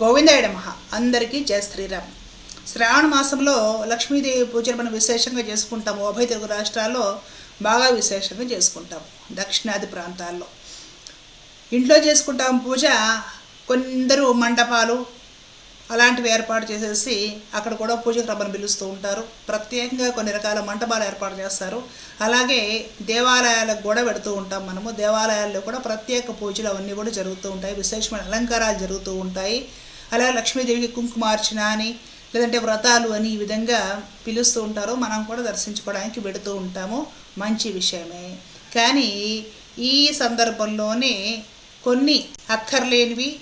గోవిందాయ మహా అందరికీ జయ శ్రీరామ్. శ్రావణ మాసంలో లక్ష్మీదేవి పూజలు మనం విశేషంగా చేసుకుంటాము. ఉభయ తెలుగు రాష్ట్రాల్లో బాగా విశేషంగా చేసుకుంటాం దక్షిణాది ప్రాంతాల్లో. ఇంట్లో చేసుకుంటాం పూజ కొందరు మండపాలు అలాంటివి ఏర్పాటు చేసేసి అక్కడ కూడా పూజకు రమ్మని పిలుస్తూ ఉంటారు. ప్రత్యేకంగా కొన్ని రకాల మంటపాలు ఏర్పాటు చేస్తారు. అలాగే దేవాలయాలకు కూడా పెడుతూ ఉంటాం మనము. దేవాలయాల్లో కూడా ప్రత్యేక పూజలు అవన్నీ కూడా జరుగుతూ ఉంటాయి. విశేషమైన అలంకారాలు జరుగుతూ ఉంటాయి. అలాగే లక్ష్మీదేవికి కుంకుమార్చన అని లేదంటే వ్రతాలు అని ఈ విధంగా పిలుస్తూ ఉంటారు మనం కూడా దర్శించుకోవడానికి పెడుతూ ఉంటాము. మంచి విషయమే. కానీ ఈ సందర్భంలోనే కొన్ని అక్కర్లేనివి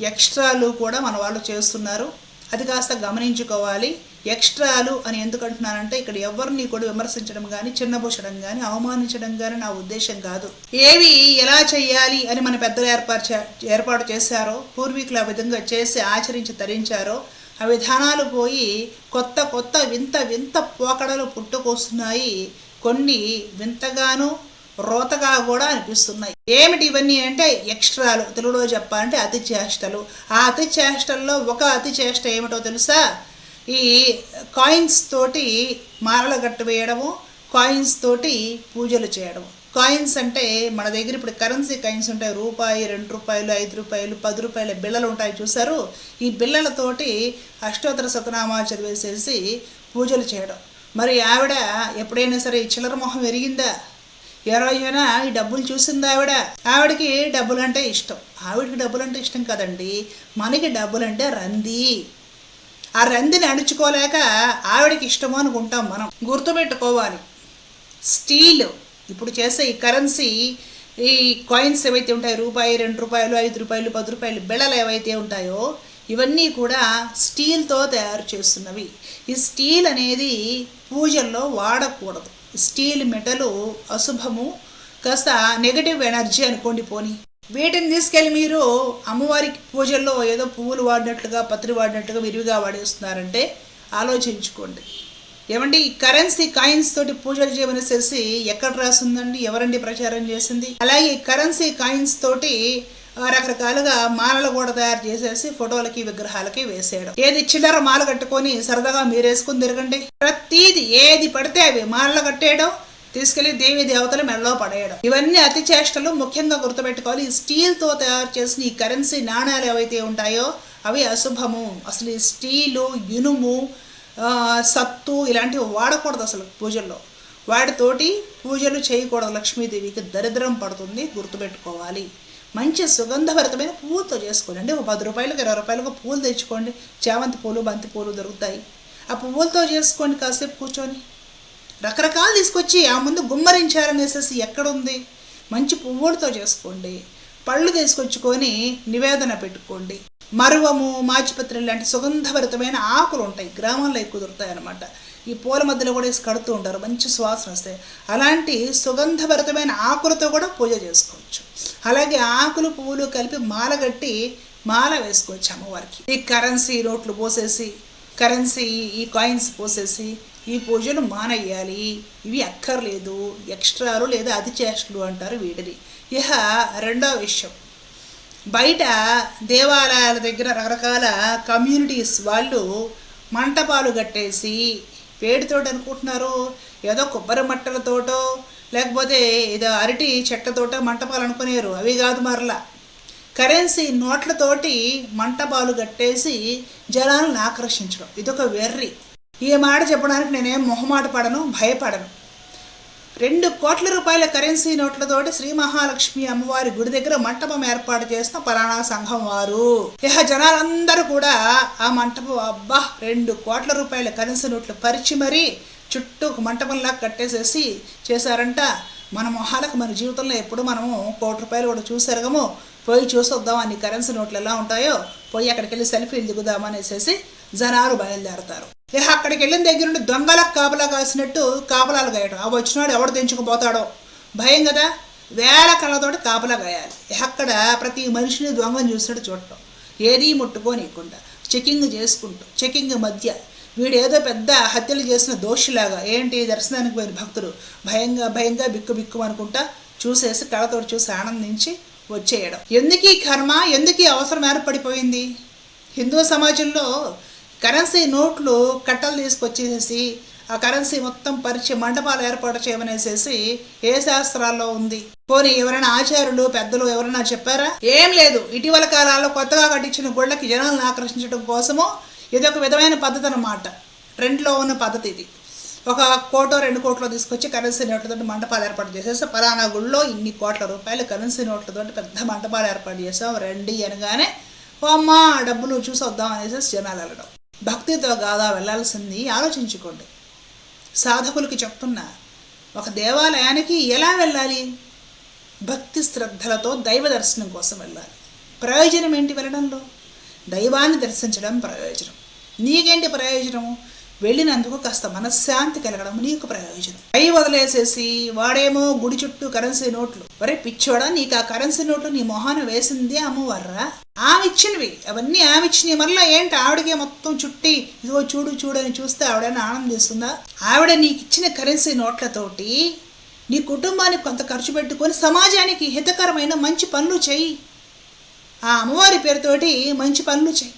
ఎక్స్ట్రాలు కూడా మన వాళ్ళు చేస్తున్నారు. అది కాస్త గమనించుకోవాలి. ఎక్స్ట్రాలు అని ఎందుకు అంటున్నానంటే ఇక్కడ ఎవరిని కూడా విమర్శించడం కానీ చిన్నబూచడం కానీ అవమానించడం కానీ నా ఉద్దేశం కాదు. ఏవి ఎలా చేయాలి అని మన పెద్దలు ఏర్పాటు చే- ఏర్పాటు చేశారో పూర్వీకులు ఆ విధంగా చేసి ఆచరించి తరించారో ఆ విధానాలు పోయి కొత్త కొత్త వింత వింత పోకడలు పుట్టుకొస్తున్నాయి. కొన్ని వింతగాను రోతగా కూడా అనిపిస్తున్నాయి. ఏమిటి ఇవన్నీ అంటే ఎక్స్ట్రాలు. తెలుగులో చెప్పాలంటే అతి చేష్టలు ఆ అతి చేష్టల్లో ఒక అతి చేష్ట ఏమిటో తెలుసా? ఈ కాయిన్స్ తోటి మాలలు గట్టు వేయడము కాయిన్స్ తోటి పూజలు చేయడం కాయిన్స్ అంటే మన దగ్గర ఇప్పుడు కరెన్సీ కాయిన్స్ ఉంటాయి. రూపాయి రెండు రూపాయలు ఐదు రూపాయలు పది రూపాయల బిళ్ళలు ఉంటాయి చూసారు ఈ బిళ్ళలతోటి అష్టోత్తర శతనామాలు చదివేసేసి పూజలు చేయడం. మరి ఆవిడ ఎప్పుడైనా సరే ఈ చిల్లర మొహం ఎరిగిందా? ఎవరైనా ఈ డబ్బులు చూసింది ఆవిడ? ఆవిడకి డబ్బులు అంటే ఇష్టం. ఆవిడకి డబ్బులు అంటే ఇష్టం కదండి. మనకి డబ్బులు అంటే రంది. ఆ రందిని అణుచుకోలేక ఆవిడకి ఇష్టము అనుకుంటాం మనం. గుర్తుపెట్టుకోవాలి. స్టీల్ ఇప్పుడు చేసే ఈ కరెన్సీ ఈ కాయిన్స్ ఏవైతే ఉంటాయో రూపాయి రెండు రూపాయలు ఐదు రూపాయలు పది రూపాయలు బిళ్ళలు ఏవైతే ఉంటాయో ఇవన్నీ కూడా స్టీల్తో తయారు చేస్తున్నవి. ఈ స్టీల్ అనేది పూజల్లో వాడకూడదు. స్టీల్ మెటలు అశుభము. కాస్త నెగటివ్ ఎనర్జీ అనుకోండి పోని. వీటిని తీసుకెళ్ళి మీరు అమ్మవారికి పూజల్లో ఏదో పువ్వులు వాడినట్లుగా పత్రి వాడినట్లుగా విరివిగా వాడేస్తున్నారంటే ఆలోచించుకోండి. ఏమండి ఈ కరెన్సీ కాయిన్స్ తోటి పూజలు చేయమనేసేసి ఎక్కడ రాసిందండి ఎవరండి ప్రచారం చేసింది? అలాగే ఈ కరెన్సీ కాయిన్స్ తోటి రకరకాలుగా మాలలు కూడా తయారు చేసేసి ఫోటోలకి విగ్రహాలకి వేసేయడం. ఏది చిల్లర మాల కట్టుకొని సరదాగా మీరేసుకుని తిరగండి. ప్రతీది ఏది పడితే అవి మాలలు కట్టేయడం తీసుకెళ్ళి దేవి దేవతల మెడలో పడేయడం. ఇవన్నీ అతి చేష్టలు ముఖ్యంగా గుర్తుపెట్టుకోవాలి. ఈ స్టీల్తో తయారు చేసిన ఈ కరెన్సీ నాణాలు ఏవైతే ఉంటాయో అవి అశుభము. అసలు ఈ స్టీలు ఇనుము సత్తు ఇలాంటివి వాడకూడదు అసలు పూజల్లో. వాటితోటి పూజలు చేయకూడదు. లక్ష్మీదేవికి దరిద్రం పడుతుంది. గుర్తుపెట్టుకోవాలి. మంచి సుగంధభరితమైన పూలతో చేసుకోండి. అంటే ఒక పది రూపాయలకు ఇరవై రూపాయలకు పూలు తెచ్చుకోండి. చామంతి పూలు బంతి పూలు దొరుకుతాయి. ఆ పువ్వులతో చేసుకోండి కాసేపు కూర్చొని. రకరకాలు తీసుకొచ్చి ఆ ముందు గుమ్మరించారనేసేసి ఎక్కడుంది? మంచి పువ్వులతో చేసుకోండి. పళ్ళు తీసుకొచ్చుకొని నివేదన పెట్టుకోండి. మరువము మాచిపత్రి లాంటి సుగంధభరితమైన ఆకులు ఉంటాయి. గ్రామంలో ఎక్కువ దొరుకుతాయి అన్నమాట. ఈ పూల మధ్యలో కూడా వేసి కడుతూ ఉంటారు. మంచి సువాసన వస్తాయి అలాంటి సుగంధభరితమైన ఆకులతో కూడా పూజ చేసుకోవచ్చు. అలాగే ఆకులు పువ్వులు కలిపి మాల కట్టి మాల వేసుకోవచ్చు అమ్మవారికి. ఈ కరెన్సీ నోట్లు పోసేసి కరెన్సీ ఈ కాయిన్స్ పోసేసి ఈ పూజలు మానేయాలి ఇవి అక్కర్లేదు. ఎక్స్ట్రాలు లేదా అతి చేష్టలు అంటారు వీటిని. ఇహ రెండో విషయం. బయట దేవాలయాల దగ్గర రకరకాల కమ్యూనిటీస్ వాళ్ళు మంటపాలు కట్టేసి వేడితోటి అనుకుంటున్నారు ఏదో కొబ్బరి మట్టలతోటో లేకపోతే ఏదో అరటి చెట్లతోటో మంటపాలు అనుకునేరు. అవి కాదు మరలా. కరెన్సీ నోట్లతోటి మంటపాలు కట్టేసి జనాలను ఆకర్షించడం. ఇదొక వెర్రి. ఈ మాట చెప్పడానికి నేనేం మొహమాట పడను భయపడను. రెండు కోట్ల రూపాయల కరెన్సీ నోట్లతోటి శ్రీ మహాలక్ష్మి అమ్మవారి గుడి దగ్గర మంటపం ఏర్పాటు చేసిన పరాణా సంఘం వారు. ఇహ జనాలందరూ కూడా ఆ మంటపం అబ్బా రెండు కోట్ల రూపాయల కరెన్సీ నోట్లు పరిచి మరీ చుట్టూ ఒక మంటపంలా కట్టేసేసి చేశారంట. మన మొహాలకు మన జీవితంలో ఎప్పుడు మనము కోటి రూపాయలు కూడా చూసారుగము. పోయి చూసొద్దాం అన్ని కరెన్సీ నోట్లు ఎలా ఉంటాయో. పోయి అక్కడికి వెళ్ళి సెల్ఫీలు దిగుదామనేసేసి జనాలు బయలుదేరతారు. ఇక అక్కడికి వెళ్ళిన దగ్గర నుండి దొంగలకు కాపలా కాసినట్టు కాపలాలు గాయడం ఆ వచ్చినాడు ఎవడు తెంచుకుపోతాడో? భయం కదా? వేల కళ్ళతోటి కాపలా గాయాలి. అక్కడ ప్రతి మనిషిని దొంగను చూసినట్టు చూడటం. ఏదీ ముట్టుకోనియకుండా చెకింగ్ చేసుకుంటూ చెకింగ్ మధ్య వీడు ఏదో పెద్ద హత్యలు చేసిన దోషిలాగా ఏంటి దర్శనానికి పోయిన భక్తులు? భయంగా భయంగా బిక్కు బిక్కు అనుకుంటా చూసేసి కళ్ళతోటి చూసి ఆనందించి వచ్చేయడం. ఎందుకు ఈ కర్మ? ఎందుకు ఈ అవసరం ఏర్పడిపోయింది? హిందూ సమాజంలో కరెన్సీ నోట్లు కట్టలు తీసుకొచ్చేసి ఆ కరెన్సీ మొత్తం పరిచి మండపాలు ఏర్పాటు చేయమనేసేసి ఏ శాస్త్రాల్లో ఉంది? పోనీ ఎవరైనా ఆచార్యులు పెద్దలు ఎవరైనా చెప్పారా? ఏం లేదు. ఇటీవల కాలాల్లో కొత్తగా కట్టించిన గుళ్ళకి జనాలను ఆకర్షించడం కోసము ఇది ఒక విధమైన పద్ధతి అన్నమాట. ట్రెండ్లో ఉన్న పద్ధతి ఇది. ఒక కోటో రెండు కోట్లో తీసుకొచ్చి కరెన్సీ నోట్లతో మంటపాలు ఏర్పాటు చేసేసి పలానా గుళ్ళో ఇన్ని కోట్ల రూపాయలు కరెన్సీ నోట్లతో పెద్ద మంటపాలు ఏర్పాటు చేసాం రండి అనగానే అమ్మా డబ్బులు చూసి వద్దాం అనేసి జనాలు వెళ్ళడం. భక్తితో కాదా వెళ్ళాల్సింది ఆలోచించుకోండి. సాధకులకి చెప్తున్నా ఒక దేవాలయానికి ఎలా వెళ్ళాలి? భక్తి శ్రద్ధలతో దైవ దర్శనం కోసం వెళ్ళాలి. ప్రయోజనం ఏంటి వెళ్ళడంలో? దైవాన్ని దర్శించడం ప్రయోజనం. నీకేంటి ప్రయోజనము? వెళ్ళినందుకు కాస్త మనశ్శాంతి కలగడం నీకు ప్రయోజనం. పై వదిలేసేసి వాడేమో గుడి చుట్టూ కరెన్సీ నోట్లు. ఒరే పిచ్చోడా నీకు ఆ కరెన్సీ నోట్లు నీ మొహాన వేసింది అమ్మవర్రా? ఆమె ఇచ్చినవి అవన్నీ ఆమె ఇచ్చినవి మళ్ళీ ఏంటి ఆవిడకే మొత్తం చుట్టి ఇదిగో చూడు చూడు అని చూస్తే ఆవిడైనా ఆనందిస్తుందా? ఆవిడ నీకు ఇచ్చిన కరెన్సీ నోట్లతోటి నీ కుటుంబానికి కొంత ఖర్చు పెట్టుకొని సమాజానికి హితకరమైన మంచి పనులు చెయ్యి. ఆ అమ్మవారి పేరుతోటి మంచి పనులు చెయ్యి.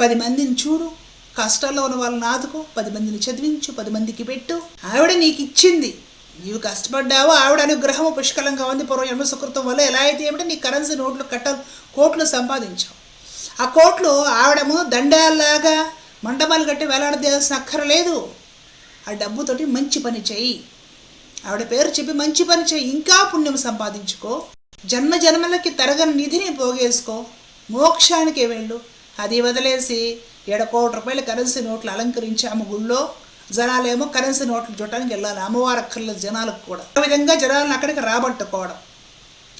పది మందిని చూడు. కష్టాల్లో ఉన్న వాళ్ళని ఆదుకో పది మందిని చదివించు పది మందికి పెట్టు. ఆవిడ నీకు ఇచ్చింది నీవు కష్టపడ్డావో ఆవిడ అనుగ్రహం పుష్కలంగా ఉంది. పూర్వజన్మ సుకృతం వల్ల ఎలా అయితే ఏమిటో? నీ కరెన్సీ నోట్లు కట్టలు కోట్లు సంపాదించావు. ఆ కోట్లు ఆవిడము దండాల్లాగా మండపాలు కట్టి వేలాడదేయాల్సిన అక్కరలేదు. ఆ డబ్బుతోటి మంచి పని చెయ్యి ఆవిడ పేరు చెప్పి మంచి పని చెయ్యి ఇంకా పుణ్యం సంపాదించుకో. జన్మ జన్మలకి తరగని నిధిని పోగేసుకో. మోక్షానికి వెళ్ళు. అది వదిలేసి ఏడ కోటి రూపాయల కరెన్సీ నోట్లు అలంకరించాము గుళ్ళో. జనాలేమో కరెన్సీ నోట్లు చూడటానికి వెళ్ళాలి అమ్మవారు అక్కర్లేదు జనాలకు కూడా. ఆ విధంగా జనాలను అక్కడికి రాబట్టుకోవడం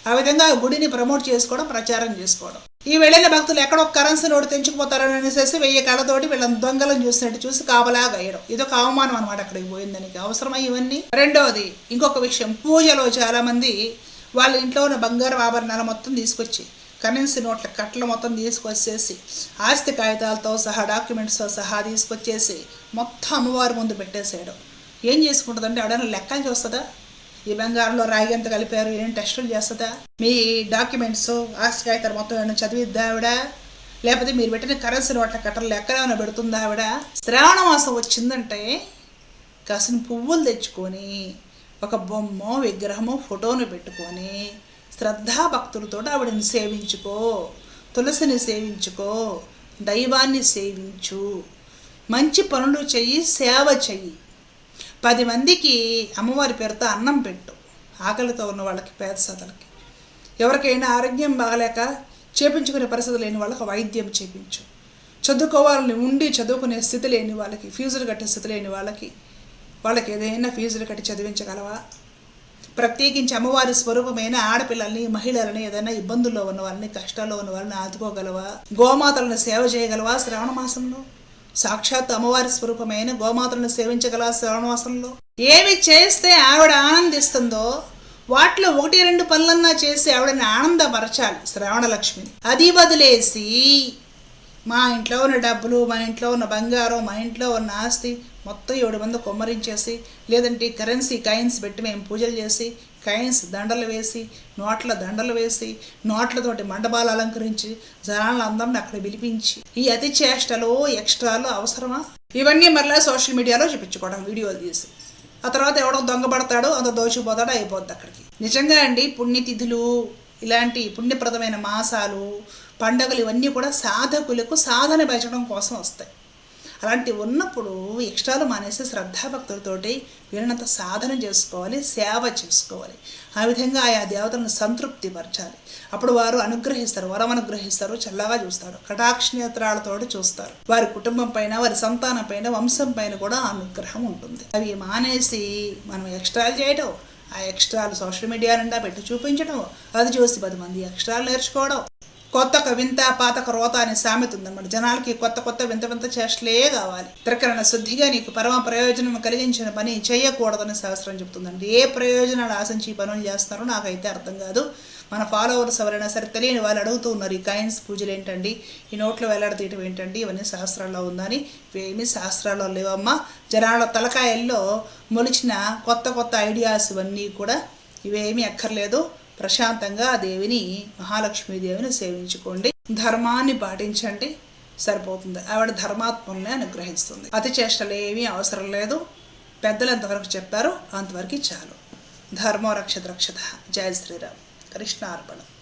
ఆ విధంగా ఆ గుడిని ప్రమోట్ చేసుకోవడం ప్రచారం చేసుకోవడం. ఈ వెళ్ళిన భక్తులు ఎక్కడో కరెన్సీ నోటు తెంచుకుపోతారని అనేసి వెయ్యి కళ్ళతోటి వీళ్ళని దొంగలను చూసినట్టు చూసి కాపలా వేయడం. ఇదొక అవమానం అనమాట అక్కడికి పోయిందని అవసరమై ఇవన్నీ? రెండవది ఇంకొక విషయం పూజలో చాలామంది వాళ్ళ ఇంట్లో ఉన్న బంగారు ఆభరణాలు మొత్తం తీసుకొచ్చి కరెన్సీ నోట్ల కట్టలు మొత్తం తీసుకొచ్చేసి ఆస్తి కాగితాలతో సహా డాక్యుమెంట్స్తో సహా తీసుకొచ్చేసి మొత్తం అమ్మవారి ముందు పెట్టేసేయడం ఏం చేసుకుంటుందంటే ఎవడైనా లెక్కలు చూస్తుందా? ఈ బంగారంలో రాగి ఎంత కలిపారు? ఏం టెస్టులు చేస్తుందా? మీ డాక్యుమెంట్స్ ఆస్తి కాగితాలు మొత్తం ఏమైనా చదివిద్దా ఆవిడ? లేకపోతే మీరు పెట్టిన కరెన్సీ నోట్ల కట్టలు లెక్కలు పెడుతుందా ఆవిడ? శ్రావణ మాసం వచ్చిందంటే కాసిన పువ్వులు తెచ్చుకొని ఒక బొమ్మ విగ్రహము ఫోటోను పెట్టుకొని శ్రద్ధాభక్తులతో ఆవిడని సేవించుకో. తులసిని సేవించుకో. దైవాన్ని సేవించు. మంచి పనులు చెయ్యి సేవ చెయ్యి. పది మందికి అమ్మవారి పేరుతో అన్నం పెట్టు. ఆకలితో ఉన్న వాళ్ళకి పేద సదలకి ఎవరికైనా ఆరోగ్యం బాగలేక చేపించుకునే పరిస్థితి లేని వాళ్ళకి వైద్యం చేపించు. చదువుకోవాలని ఉండి చదువుకునే స్థితి లేని వాళ్ళకి ఫీజులు కట్టే స్థితి లేని వాళ్ళకి వాళ్ళకి ఏదైనా ఫీజులు కట్టి చదివించగలవా? ప్రత్యేకించి అమ్మవారి స్వరూపమైన ఆడపిల్లల్ని మహిళలని ఏదైనా ఇబ్బందుల్లో ఉన్న వాళ్ళని కష్టాల్లో ఉన్న వాళ్ళని ఆదుకోగలవా? గోమాతలను సేవ చేయగలవా శ్రావణ మాసంలో? సాక్షాత్ అమ్మవారి స్వరూపమైన గోమాతలను సేవించగల శ్రావణ మాసంలో? ఏమి చేస్తే ఆవిడ ఆనందిస్తుందో వాటిలో ఒకటి రెండు పనులన్నా చేసి ఆవిడని ఆనందపరచాలి శ్రావణ లక్ష్మిని అది వదిలేసి మా ఇంట్లో ఉన్న డబ్బులు మా ఇంట్లో ఉన్న బంగారం మా ఇంట్లో ఉన్న ఆస్తి మొత్తం ఏడు మంది కుమ్మరించేసి లేదంటే కరెన్సీ కాయిన్స్ పెట్టి మేము పూజలు చేసి కాయిన్స్ దండలు వేసి నోట్ల దండలు వేసి నోట్లతోటి మండపాలు అలంకరించి జనాల అందరిని అక్కడ పిలిపించి ఈ అతి చేష్టలు ఎక్స్ట్రాలు అవసరమా? ఇవన్నీ మరలా సోషల్ మీడియాలో చూపించుకోవడం వీడియోలు తీసి. ఆ తర్వాత ఎవడో దొంగపడతాడో అంత దోచిపోతాడో అయిపోద్ది అక్కడికి. నిజంగా అండి పుణ్యతిథులు ఇలాంటి పుణ్యప్రదమైన మాసాలు పండగలు ఇవన్నీ కూడా సాధకులకు సాధన పెంచడం కోసం వస్తాయి. అలాంటి ఉన్నప్పుడు ఎక్స్ట్రాలు మానేసి శ్రద్ధాభక్తులతోటి వీళ్ళనంత సాధన చేసుకోవాలి సేవ చేసుకోవాలి. ఆ విధంగా ఆయా దేవతలను సంతృప్తిపరచాలి. అప్పుడు వారు అనుగ్రహిస్తారు వరం అనుగ్రహిస్తారు చల్లగా చూస్తారు కటాక్షనేత్రాలతో చూస్తారు. వారి కుటుంబం పైన వారి సంతానం పైన వంశం పైన కూడా అనుగ్రహం ఉంటుంది. అవి మానేసి మనం ఎక్స్ట్రాలు చేయడం ఆ ఎక్స్ట్రాలు సోషల్ మీడియా నిండా పెట్టి చూపించడం అది చూసి పది మంది ఎక్స్ట్రాలు నేర్చుకోవడం. కొత్త ఒక వింత పాతక రోత అనే సామెత ఉందన్నమాట జనాలకి కొత్త కొత్త వింత వింత చేష్టలే కావాలి. త్రికరణ శుద్ధిగా నీకు పరమ ప్రయోజనం కలిగించిన పని చేయకూడదని శాస్త్రం చెప్తుందండి. ఏ ప్రయోజనాలు ఆశించి ఈ పనులు చేస్తారో నాకైతే అర్థం కాదు. మన ఫాలోవర్స్ ఎవరైనా సరే తెలియని వాళ్ళు అడుగుతూ ఉన్నారు ఈ కాయిన్స్ పూజలు ఏంటండి? ఈ నోట్లో వేలాడతీయటం ఏంటండి? ఇవన్నీ శాస్త్రాల్లో ఉందని. ఇవేమీ శాస్త్రాల్లో లేవమ్మా. జనాల తలకాయల్లో మొలిచిన కొత్త కొత్త ఐడియాస్ ఇవన్నీ కూడా ఇవేమీ అక్కర్లేదు. ప్రశాంతంగా ఆ దేవిని మహాలక్ష్మీదేవిని సేవించుకోండి. ధర్మాన్ని పాటించండి. సరిపోతుంది. ఆవిడ ధర్మాత్మల్ని అనుగ్రహిస్తుంది. అతి చేష్టలు ఏమీ అవసరం లేదు. పెద్దలు ఎంతవరకు చెప్పారో అంతవరకు చాలు. ధర్మో రక్షత రక్షత. జయ శ్రీరామ్. కృష్ణ అర్పణం